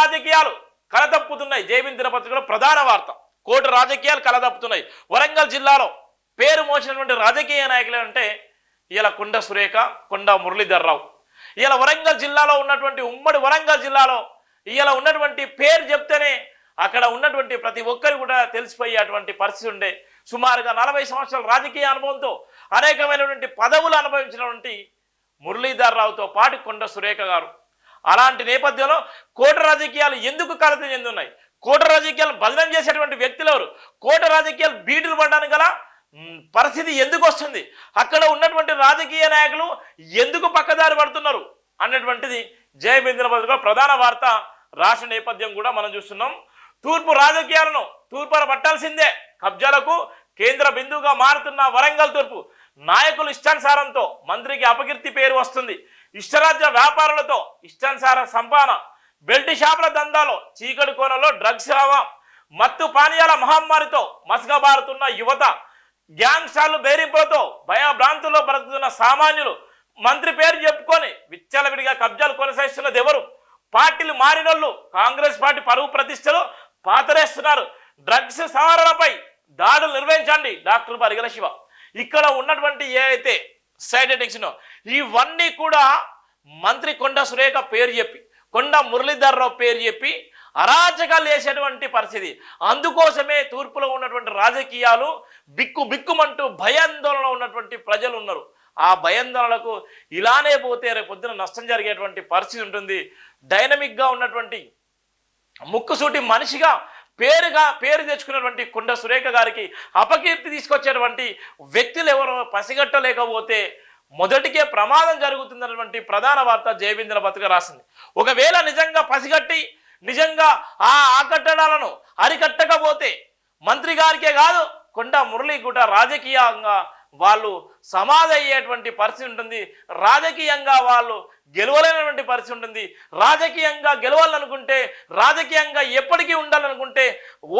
రాజకీయాలు కలదప్పుతున్నాయి. జైబిన్ దినపత్రికలో ప్రధాన వార్త. కోటి రాజకీయాలు కలదప్పుతున్నాయి. వరంగల్ జిల్లాలో పేరు మోసినటువంటి రాజకీయ నాయకులు అంటే ఇలా కొండ సురేఖ కొండ మురళీధర్ రావు ఇలా వరంగల్ జిల్లాలో ఉన్నటువంటి ఉమ్మడి వరంగల్ జిల్లాలో ఇలా ఉన్నటువంటి పేరు చెప్తేనే అక్కడ ఉన్నటువంటి ప్రతి ఒక్కరు కూడా తెలిసిపోయేటువంటి పరిస్థితి ఉండే. సుమారుగా నలభై సంవత్సరాల రాజకీయ అనుభవంతో అనేకమైనటువంటి పదవులు అనుభవించినటువంటి మురళీధర్రావుతో పాటు కొండ సురేఖ గారు అలాంటి నేపథ్యంలో కోట రాజకీయాలు ఎందుకు కలత చెందున్నాయి? కోట రాజకీయాలు బదనం చేసేటువంటి వ్యక్తులు ఎవరు? కోట రాజకీయాలు బీటులు పడడానికి గల పరిస్థితి ఎందుకు వస్తుంది? అక్కడ ఉన్నటువంటి రాజకీయ నాయకులు ఎందుకు పక్కదారి పడుతున్నారు? అన్నటువంటిది జయబేంద్ర పత్రిక ప్రధాన వార్త రాష్ట్ర నేపథ్యం కూడా మనం చూస్తున్నాం. తూర్పు రాజకీయాలను తూర్పున పట్టాల్సిందే. కబ్జాలకు కేంద్ర బిందువుగా మారుతున్న వరంగల్ తూర్పు. నాయకులు ఇష్టానుసారంతో మంత్రికి అపకీర్తి పేరు వస్తుంది. ఇష్టరాజ్య వ్యాపారులతో ఇష్టానుసార సంపాదన బెల్ట్ షాపుల దందాలో చీకటి కోనలో డ్రగ్స్ రావా మత్తు పానీయాల మహమ్మారితో మసగబారుతున్న యువత గ్యాంగ్స్టార్లు బెదిరింపులతో భయభ్రాంతుల్లో బ్రతుకుతున్న సామాన్యులు మంత్రి పేరు చెప్పుకొని విచ్చలవిడిగా కబ్జాలు కొనసాగిస్తున్నది ఎవరు? పార్టీలు మారినోళ్ళు కాంగ్రెస్ పార్టీ పరువు ప్రతిష్టలు పాతరేస్తున్నారు. డ్రగ్స్ సవరణపై దాడులు నిర్వహించండి డాక్టర్ పరిగల శివ. ఇక్కడ ఉన్నటువంటి ఏ అయితే సైడ్ ఎడిక్షన్ ఇవన్నీ కూడా మంత్రి కొండ సురేఖ పేరు చెప్పి కొండ మురళీధర్రావు పేరు చెప్పి అరాచకాలు వేసేటువంటి పరిస్థితి. అందుకోసమే తూర్పులో ఉన్నటువంటి రాజకీయాలు బిక్కు బిక్కుమంటూ భయాందోళన ఉన్నటువంటి ప్రజలు ఉన్నారు. ఆ భయాందోళనకు ఇలానే పోతే రేపు పొద్దున నష్టం జరిగేటువంటి పరిస్థితి ఉంటుంది. డైనమిక్గా ఉన్నటువంటి ముక్కుసూటి మనిషిగా పేరుగా పేరు తెచ్చుకున్నటువంటి కొండ సురేఖ గారికి అపకీర్తి తీసుకొచ్చేటువంటి వ్యక్తులు ఎవరో పసిగట్టలేకపోతే మొదటికే ప్రమాదం జరుగుతుందన్నటువంటి ప్రధాన వార్త జయవీంద్ర పత్రిక రాసింది. ఒకవేళ నిజంగా పసిగట్టి నిజంగా ఆ ఆకట్టడాలను అరికట్టకపోతే మంత్రి గారికే కాదు కొండ మురళి కూడా రాజకీయంగా వాళ్ళు సమాధి అయ్యేటువంటి పరిస్థితి ఉంటుంది. రాజకీయంగా వాళ్ళు గెలవలేనటువంటి పరిస్థితి ఉంటుంది. రాజకీయంగా గెలవాలనుకుంటే రాజకీయంగా ఎప్పటికీ ఉండాలనుకుంటే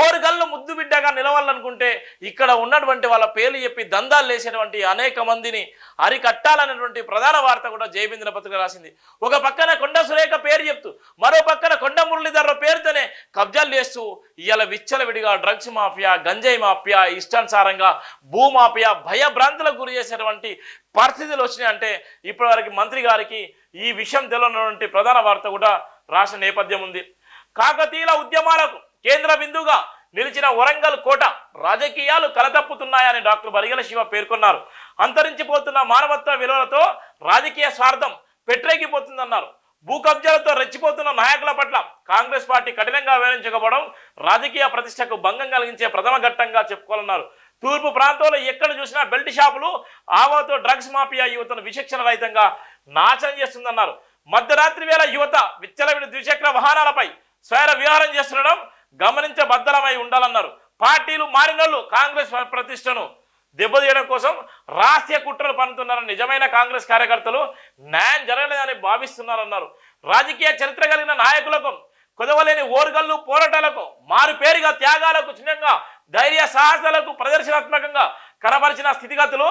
ఓరుగల్లు ముద్దు బిడ్డగా నిలవాలనుకుంటే ఇక్కడ ఉన్నటువంటి వాళ్ళ పేర్లు చెప్పి దందాలు లేసినటువంటి అనేక మందిని అరికట్టాలనేటువంటి ప్రధాన వార్త కూడా జయబింద్ర పత్రిక రాసింది. ఒక పక్కన కొండ సురేఖ పేరు చెప్తూ మరో పక్కన కొండ మురళీధర పేరుతోనే కబ్జాలు చేస్తూ ఇవాళ విచ్చలవిడిగా డ్రగ్స్ మాఫియా గంజాయి మాఫియా ఇష్టానుసారంగా భూమాఫియా భయభ్రాంతులకు గురి చేసేటువంటి పరిస్థితులు వచ్చినాయి. అంటే ఇప్పటివరకు మంత్రి గారికి ఈ విషయం తెలియనటువంటి ప్రధాన వార్త కూడా రాష్ట్ర నేపథ్యం ఉంది. కాకతీయుల ఉద్యమాలకు కేంద్ర బిందుగా నిలిచిన వరంగల్ కోట రాజకీయాలు కలతప్పుతున్నాయని డాక్టర్ బరిగల శివ పేర్కొన్నారు. అంతరించిపోతున్న మానవత్వ విలువలతో రాజకీయ స్వార్థం పెట్టరేగిపోతుందన్నారు భూ కబ్జాలతో రెచ్చిపోతున్న నాయకుల పట్ల కాంగ్రెస్ పార్టీ కఠినంగా వివరించకపోవడం రాజకీయ ప్రతిష్టకు భంగం కలిగించే ప్రథమ ఘట్టంగా చెప్పుకోవాలన్నారు. తూర్పు ప్రాంతంలో ఎక్కడ చూసినా బెల్ట్ షాపులు ఆవాతో డ్రగ్స్ మాఫియా యువతను విచక్షణ రహితంగా నాశనం చేస్తుందన్నారు. మధ్యరాత్రి వేళ యువత విచ్చలవిడి ద్విచక్ర వాహనాలపై స్వైర విహారం చేస్తుండడం గమనించబద్దలమై ఉండాలన్నారు. పార్టీలు మారినోళ్ళు కాంగ్రెస్ ప్రతిష్టను దెబ్బతీయడం కోసం రాష్ట్రీయ కుట్రలు పన్నుతున్నారని నిజమైన కాంగ్రెస్ కార్యకర్తలు న్యాయం జరగలేదని భావిస్తున్నారన్నారు. రాజకీయ చరిత్ర కలిగిన నాయకులకు కుదవలేని ఓరుగల్లు పోరాటాలకు మారు పేరుగా త్యాగాలకు చిహ్నంగా ధైర్య సాహసాలకు ప్రదర్శనాత్మకంగా కనబరిచిన స్థితిగతులు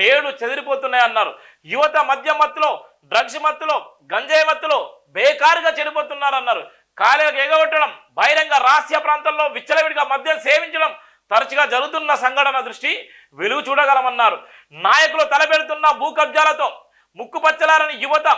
నేడు చెదిరిపోతున్నాయన్నారు యువత మద్య మత్తులో డ్రగ్స్ మత్తులో గంజాయి మత్తులో బేకారుగా చెడిపోతున్నారన్నారు. కాలేలకు ఎగగొట్టడం బహిరంగ రహస్య ప్రాంతాల్లో విచ్చలవిడిగా మద్యం సేవించడం తరచుగా జరుగుతున్న సంఘటన దృష్టి వెలుగు చూడగలమన్నారు. నాయకులు తలపెడుతున్న భూ కబ్జాలతో ముక్కుపచ్చలారని యువత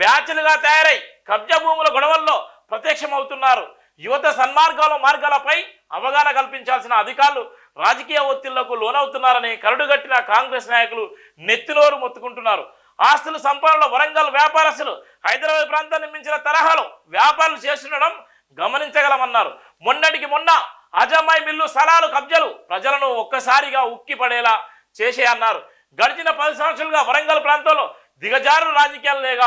బ్యాచ్లుగా తయారై కబ్జా భూముల గొడవల్లో ప్రత్యక్షమవుతున్నారు. యువత సన్మార్గాల మార్గాలపై అవగాహన కల్పించాల్సిన అధికారులు రాజకీయ ఒత్తిళ్ళకు లోనవుతున్నారని కరడుగట్టిన కాంగ్రెస్ నాయకులు నెత్తినోరు మొత్తుకుంటున్నారు. ఆస్తుల సంపాదనలో వరంగల్ వ్యాపారస్తులు హైదరాబాద్ ప్రాంతాన్ని మించిన తరహాలో వ్యాపారాలు చేస్తుండడం గమనించగలమన్నారు. మొన్నటికి మొన్న అజమాయి మిల్లు స్థలాలు కబ్జలు ప్రజలను ఒక్కసారిగా ఉక్కి పడేలా చేసే అన్నారు గడిచిన పది సంవత్సరాలుగా వరంగల్ ప్రాంతంలో దిగజారు రాజకీయాలు లేక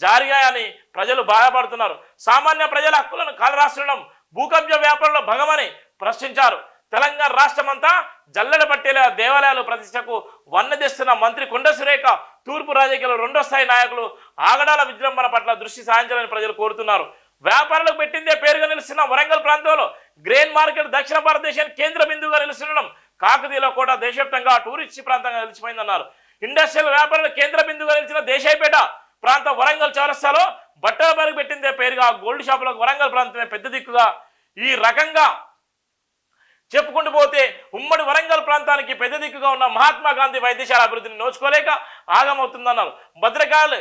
జారిగాయని ప్రజలు బాధపడుతున్నారు. సామాన్య ప్రజల హక్కులను కాలరాస్తుండడం భూకబ్జ వ్యాపారంలో భగమని ప్రశ్నించారు. తెలంగాణ రాష్ట్రమంతా జల్లెడ పట్టేల దేవాలయాలు ప్రతిష్టకు వన్నదిస్తున్న మంత్రి కొండ సురేఖ తూర్పు రాజకీయాలు రెండో స్థాయి నాయకులు ఆగడాల విజృంభణ పట్ల దృష్టి సాధించాలని ప్రజలు కోరుతున్నారు. వ్యాపారాలకు పెట్టిందే పేరుగా నిలుస్తున్న వరంగల్ ప్రాంతంలో గ్రెయిన్ మార్కెట్ దక్షిణ భారతదేశానికి కేంద్ర బిందువుగా నిలుస్తుండడం కాకతీయుల కోట దేశవ్యాప్తంగా టూరిస్ట్ ప్రాంతంగా నిలిచిపోయిందన్నారు. ఇండస్ట్రియల్ వ్యాపారాల కేంద్ర బిందువుగా నిలిచిన దేశాయపేట ప్రాంత వరంగల్ చౌరస్తాలో బట్టల బరుగు పెట్టిందే పేరుగా గోల్డ్ షాపులకు వరంగల్ ప్రాంతమే పెద్ద దిక్కుగా. ఈ రకంగా చెప్పుకుంటూ పోతే ఉమ్మడి వరంగల్ ప్రాంతానికి పెద్ద దిక్కుగా ఉన్న మహాత్మా గాంధీ వైద్యశాల అభివృద్ధిని నోచుకోలేక ఆగమవుతుందన్నారు. భద్రకాలు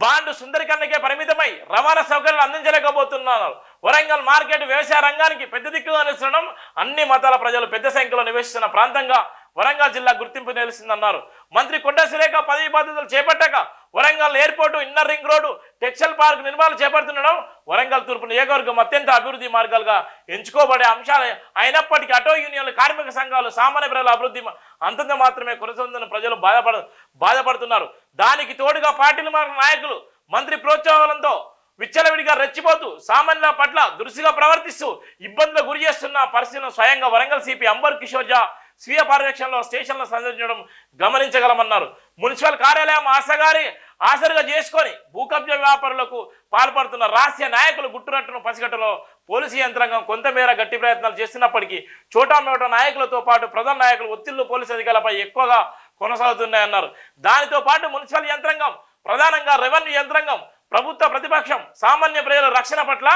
బాండ్ సుందరికన్నకే పరిమితమై రవాణా సౌకర్యాలు అందించలేకపోతున్నారు. వరంగల్ మార్కెట్ వ్యవసాయ రంగానికి పెద్ద దిక్కుగా నిలుస్తడం అన్ని మతాల ప్రజలు పెద్ద సంఖ్యలో నివసిస్తున్న ప్రాంతంగా వరంగల్ జిల్లా గుర్తింపు నిలిచిందన్నారు. మంత్రి కొండ సురేఖ పదవి బాధ్యతలు చేపట్టాక Warangal airport inner ring road textile park నిర్మాణం చేపడుతుండడం వరంగల్ తూర్పు నియోజకవర్గం అత్యంత అభివృద్ధి మార్గాలుగా ఎంచుకోబడే అంశాలు. అయినప్పటికీ అటో యూనియన్లు కార్మిక సంఘాలు సామాన్య ప్రజల అభివృద్ధి అంతంత మాత్రమే కొనసాగుతున్న ప్రజలు బాధపడ బాధపడుతున్నారు. దానికి తోడుగా పార్టీలు మార్గ నాయకులు మంత్రి ప్రోత్సాహంతో విచ్చలవిడిగా రెచ్చిపోతూ సామాన్యుల పట్ల దురుసుగా ప్రవర్తిస్తూ ఇబ్బందులు గురి చేస్తున్న పరిస్థితులను స్వయంగా వరంగల్ సిపి అంబర్ కిషోర్ జా స్వీయ పర్యవేక్షణలో స్టేషన్లు సందర్శించడం గమనించగలమన్నారు. మున్సిపల్ కార్యాలయం ఆశగారి ఆసరుగా చేసుకొని భూకబ్జ వ్యాపారులకు పాల్పడుతున్న రాష్ట్ర నాయకులు గుట్టురట్టును పసిగట్టలో పోలీసు యంత్రాంగం కొంతమేర గట్టి ప్రయత్నాలు చేస్తున్నప్పటికీ చోటామోటా నాయకులతో పాటు ప్రధాన నాయకులు ఒత్తిళ్ళు పోలీసు అధికారులపై ఎక్కువగా కొనసాగుతున్నాయన్నారు. దానితో పాటు మున్సిపల్ యంత్రాంగం ప్రధానంగా రెవెన్యూ యంత్రాంగం ప్రభుత్వ ప్రతిపక్షం సామాన్య ప్రజల రక్షణ పట్ల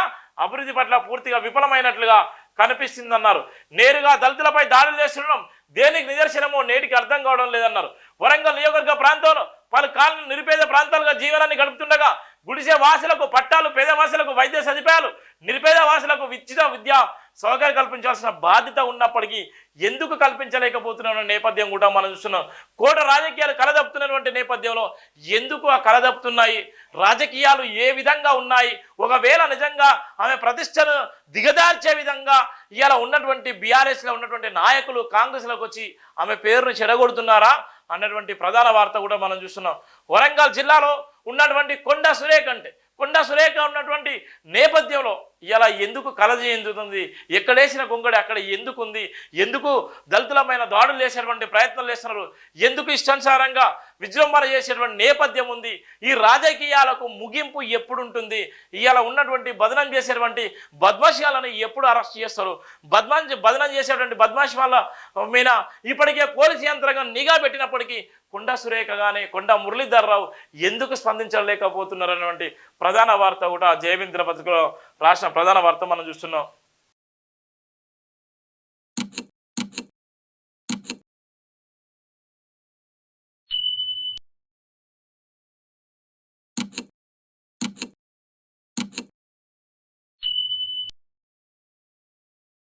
అభివృద్ధి పట్ల పూర్తిగా విఫలమైనట్లుగా కనిపిస్తుందన్నారు. నేరుగా దళితులపై దాడులు చేస్తుండడం దేనికి నిదర్శనమో నేటికి అర్థం కావడం లేదన్నారు. వరంగల్ నియోజకవర్గ ప్రాంతంలో పలు కాలనీ నిరుపేద ప్రాంతాలుగా జీవనాన్ని గడుపుతుండగా గుడిసె వాసులకు పట్టాలు పేద వాసులకు వైద్య సదుపాయాలు నిరుపేద వాసులకు విచ్చిన విద్య సౌకర్యం కల్పించాల్సిన బాధ్యత ఉన్నప్పటికీ ఎందుకు కల్పించలేకపోతున్న నేపథ్యం కూడా మనం చూస్తున్నాం. కోట రాజకీయాలు కలదప్పుతున్నటువంటి నేపథ్యంలో ఎందుకు ఆ కలదప్పుతున్నాయి? రాజకీయాలు ఏ విధంగా ఉన్నాయి? ఒకవేళ నిజంగా ఆమె ప్రతిష్టను దిగదార్చే విధంగా ఇలా ఉన్నటువంటి బీఆర్ఎస్లో ఉన్నటువంటి నాయకులు కాంగ్రెస్లోకి వచ్చి ఆమె పేరును చెడగొడుతున్నారా? అన్నటువంటి ప్రధాన వార్త కూడా మనం చూస్తున్నాం. వరంగల్ జిల్లాలో ఉన్నటువంటి కొండ సురేఖ అంటే కొండ సురేఖ ఉన్నటువంటి నేపథ్యంలో ఇలా ఎందుకు కలజీ ఎందుతుంది ఎక్కడేసిన కొంగడి అక్కడ ఎందుకు ఉంది? ఎందుకు దళితులమైన దాడులు చేసేటువంటి ప్రయత్నాలు చేస్తున్నారు? ఎందుకు ఇష్టానుసారంగా విజృంభణ చేసేటువంటి నేపథ్యం ఉంది. ఈ రాజకీయాలకు ముగింపు ఎప్పుడు ఉంటుంది ఇవాళ ఉన్నటువంటి బదనం చేసేటువంటి బద్మాషియాలను ఎప్పుడు అరెస్ట్ చేస్తారు? బద్మాన్ బదనం చేసేటువంటి బద్మాషి వాళ్ళ మీద ఇప్పటికే పోలీసు యంత్రాంగం నిఘా పెట్టినప్పటికీ కొండ సురేఖ కానీ కొండ మురళీధర్ రావు ఎందుకు స్పందించలేకపోతున్నారు అనేటువంటి ప్రధాన వార్త కూడా జయవేంద్ర పత్రికలో రాసిన ప్రధాన వార్త మనం చూస్తున్నాం.